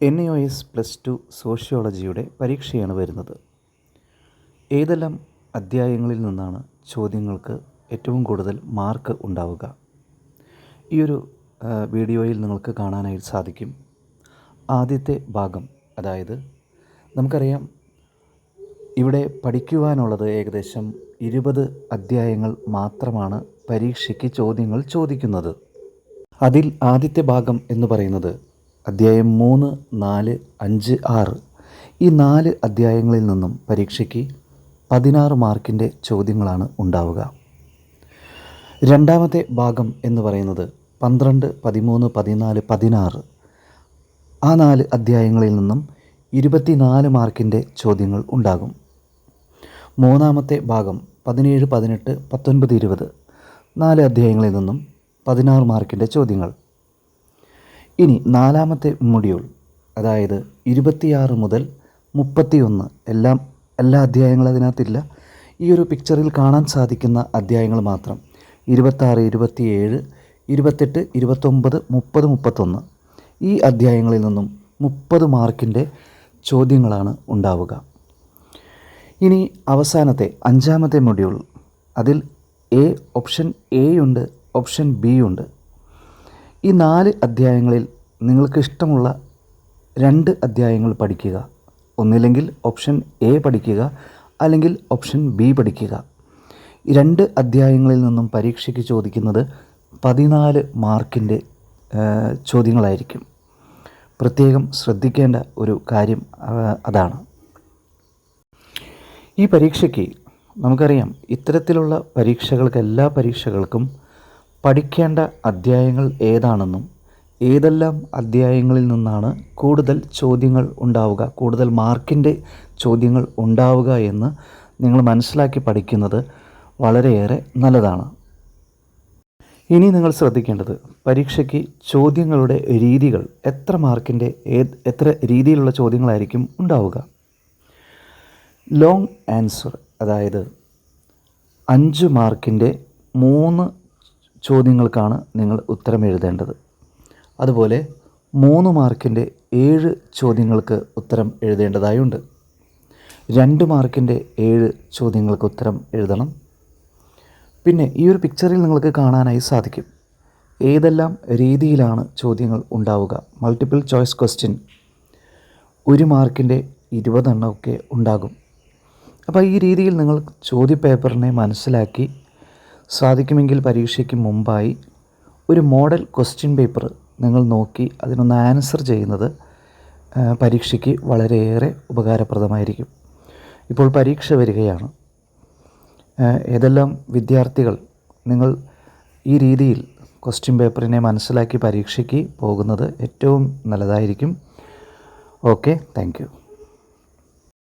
N O S plus two സോഷ്യോളജിയുടെ പരീക്ഷയാണ് വരുന്നത്. ഏതെല്ലാം അധ്യായങ്ങളിൽ നിന്നാണ് ചോദ്യങ്ങൾക്ക് ഏറ്റവും കൂടുതൽ മാർക്ക് ഉണ്ടാവുക? ഈ ഒരു വീഡിയോയിൽ നിങ്ങൾക്ക് കാണാനായി സാധിക്കും. ആദ്യത്തെ ഭാഗം അതായത് നമുക്കറിയാം ഇവിടെ പഠിക്കുവാനുള്ളത് ഏകദേശം ഇരുപത് അധ്യായങ്ങൾ മാത്രമാണ് പരീക്ഷയ്ക്ക് ചോദ്യങ്ങൾ ചോദിക്കുന്നത്. അതിൽ ആദ്യത്തെ ഭാഗം എന്ന് പറയുന്നത് അധ്യായം മൂന്ന് നാല് അഞ്ച് ആറ്. ഈ നാല് അധ്യായങ്ങളിൽ നിന്നും പരീക്ഷയ്ക്ക് പതിനാറ് മാർക്കിന്റെ ചോദ്യങ്ങളാണ് ഉണ്ടാവുക. രണ്ടാമത്തെ ഭാഗം എന്ന് പറയുന്നത് പന്ത്രണ്ട് പതിമൂന്ന് പതിനാല് പതിനാറ്. ആ നാല് അധ്യായങ്ങളിൽ നിന്നും ഇരുപത്തിനാല് മാർക്കിന്റെ ചോദ്യങ്ങൾ ഉണ്ടാകും. മൂന്നാമത്തെ ഭാഗം പതിനേഴ് പതിനെട്ട് പത്തൊൻപത് ഇരുപത്. നാല് അധ്യായങ്ങളിൽ നിന്നും പതിനാറ് മാർക്കിന്റെ ചോദ്യങ്ങൾ. ഇനി നാലാമത്തെ മൊഡ്യൂൾ അതായത് ഇരുപത്തിയാറ് മുതൽ മുപ്പത്തിയൊന്ന്. എല്ലാം എല്ലാ അധ്യായങ്ങളും അതിനകത്തില്ല. ഈ ഒരു പിക്ചറിൽ കാണാൻ സാധിക്കുന്ന അധ്യായങ്ങൾ മാത്രം. ഇരുപത്താറ് ഇരുപത്തിയേഴ് ഇരുപത്തെട്ട് ഇരുപത്തൊമ്പത് മുപ്പത് മുപ്പത്തൊന്ന്. ഈ അധ്യായങ്ങളിൽ നിന്നും മുപ്പത് മാർക്കിന്റെ ചോദ്യങ്ങളാണ് ഉണ്ടാവുക. ഇനി അവസാനത്തെ അഞ്ചാമത്തെ മൊഡ്യൂൾ. അതിൽ എ ഓപ്ഷൻ എ ഉണ്ട് ഓപ്ഷൻ ബി ഉണ്ട്. ഈ നാല് അധ്യായങ്ങളിൽ നിങ്ങൾക്ക് ഇഷ്ടമുള്ള രണ്ട് അധ്യായങ്ങൾ പഠിക്കുക. ഒന്നില്ലെങ്കിൽ ഓപ്ഷൻ എ പഠിക്കുക അല്ലെങ്കിൽ ഓപ്ഷൻ ബി പഠിക്കുക. രണ്ട് അധ്യായങ്ങളിൽ നിന്നും പരീക്ഷയ്ക്ക് ചോദിക്കുന്നത് പതിനാല് മാർക്കിന്റെ ചോദ്യങ്ങളായിരിക്കും. പ്രത്യേകം ശ്രദ്ധിക്കേണ്ട ഒരു കാര്യം അതാണ്. ഈ പരീക്ഷയ്ക്ക് നമുക്കറിയാം ഇത്തരത്തിലുള്ള പരീക്ഷകൾക്ക് എല്ലാ പരീക്ഷകൾക്കും പഠിക്കേണ്ട അധ്യായങ്ങൾ ഏതാണെന്നും ഏതെല്ലാം അധ്യായങ്ങളിൽ നിന്നാണ് കൂടുതൽ ചോദ്യങ്ങൾ ഉണ്ടാവുക കൂടുതൽ മാർക്കിന്റെ ചോദ്യങ്ങൾ ഉണ്ടാവുക എന്ന് നിങ്ങൾ മനസ്സിലാക്കി പഠിക്കുന്നത് വളരെയേറെ നല്ലതാണ്. ഇനി നിങ്ങൾ ശ്രദ്ധിക്കേണ്ടത് പരീക്ഷയ്ക്ക് ചോദ്യങ്ങളുടെ രീതികൾ എത്ര മാർക്കിന്റെ ഏത് എത്ര രീതിയിലുള്ള ചോദ്യങ്ങളായിരിക്കും ഉണ്ടാവുക. ലോങ് ആൻസർ അതായത് അഞ്ച് മാർക്കിന്റെ മൂന്ന് ചോദ്യങ്ങൾക്കാണ് നിങ്ങൾ ഉത്തരം എഴുതേണ്ടത്. അതുപോലെ മൂന്ന് മാർക്കിന്റെ ഏഴ് ചോദ്യങ്ങൾക്ക് ഉത്തരം എഴുതേണ്ടതായുണ്ട്. രണ്ട് മാർക്കിന്റെ ഏഴ് ചോദ്യങ്ങൾക്ക് ഉത്തരം എഴുതണം. പിന്നെ ഈ ഒരു പിക്ചറിൽ നിങ്ങൾക്ക് കാണാനായി സാധിക്കും. ഏതെല്ലാം രീതിയിലാണ് ചോദ്യങ്ങൾ ഉണ്ടാവുക? മൾട്ടിപ്പിൾ ചോയ്സ് ക്വസ്റ്റ്യൻ ഒരു മാർക്കിന്റെ ഇരുപതെണ്ണമൊക്കെ ഉണ്ടാകും. അപ്പോൾ ഈ രീതിയിൽ നിങ്ങൾ ചോദ്യപേപ്പറിനെ മനസ്സിലാക്കി സാധിക്കുമെങ്കിൽ പരീക്ഷയ്ക്ക് മുമ്പായി ഒരു മോഡൽ ക്വസ്റ്റ്യൻ പേപ്പർ നിങ്ങൾ നോക്കി അതിനൊന്ന് ആൻസർ ചെയ്യുന്നത് പരീക്ഷയ്ക്ക് വളരെയേറെ ഉപകാരപ്രദമായിരിക്കും. ഇപ്പോൾ പരീക്ഷ വരികയാണ്. ഏതെല്ലാം വിദ്യാർത്ഥികൾ നിങ്ങൾ ഈ രീതിയിൽ ക്വസ്റ്റ്യൻ പേപ്പറിനെ മനസ്സിലാക്കി പരീക്ഷയ്ക്ക് പോകുന്നത് ഏറ്റവും നല്ലതായിരിക്കും. Okay thank